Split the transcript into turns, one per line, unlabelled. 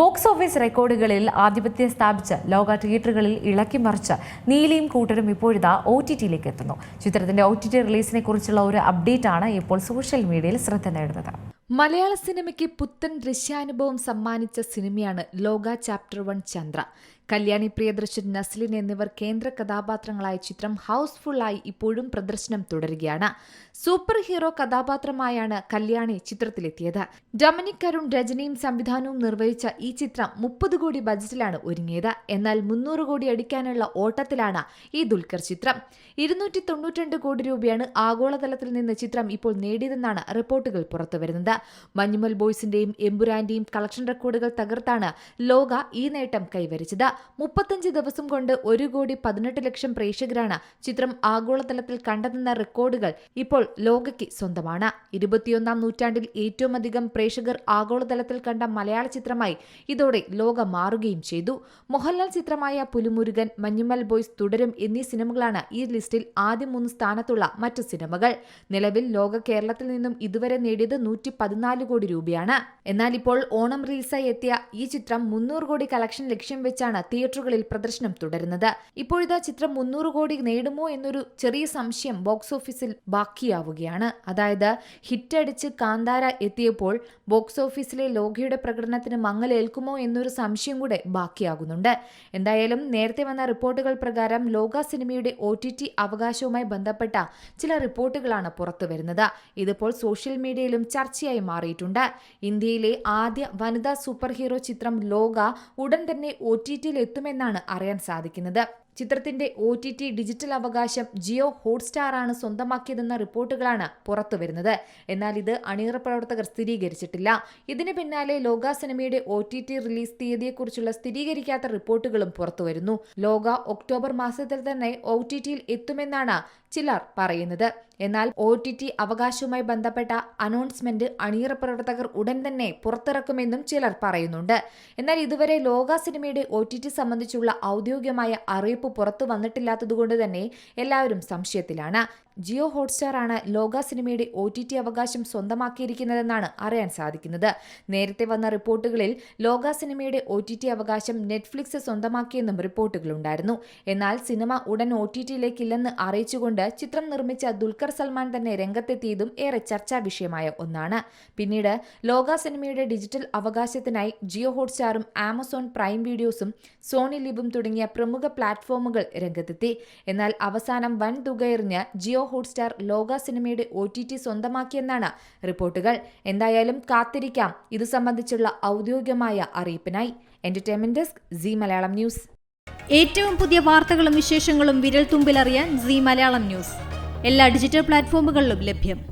Box office റെക്കോർഡുകളിൽ ആധിപത്യം സ്ഥാപിച്ച് ലോക തിയേറ്ററുകളിൽ ഇളക്കി മറിച്ച് നീലിയും കൂട്ടരും ഇപ്പോഴിതാ ഒ ടി ടിയിലേക്ക് എത്തുന്നു. ചിത്രത്തിന്റെ ഒ ടി ടി റിലീസിനെ കുറിച്ചുള്ള ഒരു അപ്ഡേറ്റ് ആണ് ഇപ്പോൾ സോഷ്യൽ മീഡിയയിൽ ശ്രദ്ധ നേടുന്നത്.
മലയാള സിനിമയ്ക്ക് പുത്തൻ ദൃശ്യാനുഭവം സമ്മാനിച്ച സിനിമയാണ് ലോക ചാപ്റ്റർ വൺ ചന്ദ്ര. കല്യാണി പ്രിയദർശൻ നസ്ലിൻ എന്നിവർ കേന്ദ്ര കഥാപാത്രങ്ങളായ ചിത്രം ഹൗസ്ഫുള്ളായി ഇപ്പോഴും പ്രദർശനം തുടരുകയാണ്. സൂപ്പർ ഹീറോ കഥാപാത്രമായാണ് കല്യാണി ചിത്രത്തിലെത്തിയത്. ഡൊമിനിക് കരുൺ രചനയും സംവിധാനവും നിർവഹിച്ച ഈ ചിത്രം മുപ്പത് കോടി ബജറ്റിലാണ് ഒരുങ്ങിയത്. എന്നാൽ മുന്നൂറ് കോടി അടിക്കാനുള്ള ഓട്ടത്തിലാണ് ഈ ദുൽഖർ ചിത്രം. ഇരുന്നൂറ്റി തൊണ്ണൂറ്റിരണ്ട് കോടി രൂപയാണ് ആഗോളതലത്തിൽ നിന്ന് ചിത്രം ഇപ്പോൾ നേടിയതെന്നാണ് റിപ്പോർട്ടുകൾ പുറത്തുവരുന്നത്. മഞ്ഞുമൽ ബോയ്സിന്റെയും എമ്പുരാന്റെയും കളക്ഷൻ റെക്കോർഡുകൾ തകർത്താണ് ലോക ഈ നേട്ടം കൈവരിച്ചത്. മുപ്പത്തഞ്ച് ദിവസം കൊണ്ട് ഒരു കോടി പതിനെട്ട് ലക്ഷം പ്രേക്ഷകരാണ് ചിത്രം ആഗോളതലത്തിൽ കണ്ടെത്തുന്ന റെക്കോർഡുകൾ ഇപ്പോൾ ലോകയ്ക്ക് സ്വന്തമാണ്. ഇരുപത്തിയൊന്നാം നൂറ്റാണ്ടിൽ ഏറ്റവും അധികം പ്രേക്ഷകർ ആഗോളതലത്തിൽ കണ്ട മലയാള ചിത്രമായി ഇതോടെ ലോകം മാറുകയും ചെയ്തു. മോഹൻലാൽ ചിത്രമായ പുലിമുരുകൻ മഞ്ഞുമൽ ബോയ്സ് തുടരും എന്നീ സിനിമകളാണ് ഈ ലിസ്റ്റിൽ ആദ്യം മൂന്ന് സ്ഥാനത്തുള്ള മറ്റു സിനിമകൾ. നിലവിൽ ലോക കേരളത്തിൽ നിന്നും ഇതുവരെ നേടിയത് നൂറ്റി പതിനാല് കോടി രൂപയാണ്. എന്നാൽ ഇപ്പോൾ ഓണം റിലീസായി എത്തിയ ഈ ചിത്രം മുന്നൂറ് കോടി കളക്ഷൻ ലക്ഷ്യം വെച്ചാണ് തിയേറ്ററുകളിൽ പ്രദർശനം തുടരുന്നത്. ഇപ്പോഴിതാ ചിത്രം മുന്നൂറ് കോടി നേടുമോ എന്നൊരു ചെറിയ സംശയം ബോക്സ് ഓഫീസിൽ ബാക്കിയാവുകയാണ്. അതായത് ഹിറ്റടിച്ച് കാന്താര എത്തിയപ്പോൾ ബോക്സ് ഓഫീസിലെ ലോകയുടെ പ്രകടനത്തിന് മങ്ങലേൽക്കുമോ എന്നൊരു സംശയം കൂടെ ബാക്കിയാകുന്നുണ്ട്. എന്തായാലും നേരത്തെ വന്ന റിപ്പോർട്ടുകൾ പ്രകാരം ലോക സിനിമയുടെ ഒ ടി ടി അവകാശവുമായി ബന്ധപ്പെട്ട ചില റിപ്പോർട്ടുകളാണ് പുറത്തു വരുന്നത്. ഇതിപ്പോൾ സോഷ്യൽ മീഡിയയിലും ചർച്ചയായി മാറിയിട്ടുണ്ട്. ഇന്ത്യയിലെ ആദ്യ വനിതാ സൂപ്പർ ഹീറോ ചിത്രം ലോക ഉടൻ തന്നെ ഒ ടി ടിയിൽ എത്തുമെന്നാണ് അറിയാൻ സാധിക്കുന്നത് ചിത്രത്തിന്റെ ഒ ടി ടി ഡിജിറ്റൽ അവകാശം ജിയോ ഹോട്ട്സ്റ്റാർ ആണ് സ്വന്തമാക്കിയതെന്ന റിപ്പോർട്ടുകളാണ് പുറത്തുവരുന്നത് എന്നാൽ ഇത് അണിയറ പ്രവർത്തകർ സ്ഥിരീകരിച്ചിട്ടില്ല. ഇതിന് പിന്നാലെ ലോക സിനിമയുടെ ഒ ടി ടി റിലീസ് തീയതിയെക്കുറിച്ചുള്ള സ്ഥിരീകരിക്കാത്ത റിപ്പോർട്ടുകളും പുറത്തുവരുന്നു ലോക ഒക്ടോബർ മാസത്തിൽ തന്നെ ഒ ടി ടിയിൽ എത്തുമെന്നാണ് ചിലർ പറയുന്നത്. എന്നാൽ ഒ ടി ടി അവകാശവുമായി ബന്ധപ്പെട്ട അനൗൺസ്മെന്റ് അണിയറ പ്രവർത്തകർ ഉടൻ തന്നെ പുറത്തിറക്കുമെന്നും ചിലർ പറയുന്നുണ്ട്. എന്നാൽ ഇതുവരെ ലോക സിനിമയുടെ ഒ ടി ടി സംബന്ധിച്ചുള്ള ഔദ്യോഗികമായ അറിയിപ്പ് പുറത്തു വന്നിട്ടില്ലാത്തതുകൊണ്ട് തന്നെ എല്ലാവരും സംശയത്തിലാണ്. ജിയോ ഹോട്ട്സ്റ്റാർ ആണ് ലോക സിനിമയുടെ ഒ ടി ടി അവകാശം സ്വന്തമാക്കിയിരിക്കുന്നതെന്നാണ് അറിയാൻ സാധിക്കുന്നത്. നേരത്തെ വന്ന റിപ്പോർട്ടുകളിൽ ലോക സിനിമയുടെ ഒ ടി ടി അവകാശം നെറ്റ്ഫ്ലിക്സ് സ്വന്തമാക്കിയെന്നും റിപ്പോർട്ടുകളുണ്ടായിരുന്നു. എന്നാൽ സിനിമ ഉടൻ ഒ ടി ടിയിലേക്കില്ലെന്ന് അറിയിച്ചുകൊണ്ട് ചിത്രം നിർമ്മിച്ച ദുൽഖർ സൽമാൻ തന്നെ രംഗത്തെത്തിയതും ഏറെ ചർച്ചാ വിഷയമായ ഒന്നാണ്. പിന്നീട് ലോക സിനിമയുടെ ഡിജിറ്റൽ അവകാശത്തിനായി ജിയോ ഹോട്ട്സ്റ്റാറും ആമസോൺ പ്രൈം വീഡിയോസും സോണി ലിബും തുടങ്ങിയ പ്രമുഖ പ്ലാറ്റ്ഫോമുകൾ രംഗത്തെത്തി. എന്നാൽ അവസാനം വൻ തുകയെറിഞ്ഞ് ജിയോ ഹോട്ട്സ്റ്റാർ ലോക സിനിമയുടെ ഒ ടി ടി സ്വന്തമാക്കിയെന്നാണ് റിപ്പോർട്ടുകൾ. എന്തായാലും കാത്തിരിക്കാം. ഇത് സംബന്ധിച്ചുള്ള ഔദ്യോഗികമായ അറിയിപ്പിനായി. Entertainment desk Zee Malayalam news.
ഏറ്റവും പുതിയ വാർത്തകളും വിശേഷങ്ങളും വിരൽ തുമ്പിലറിയാൻ സി മലയാളം ന്യൂസ്. എല്ലാ ഡിജിറ്റൽ പ്ലാറ്റ്ഫോമുകളിലും ലഭ്യം.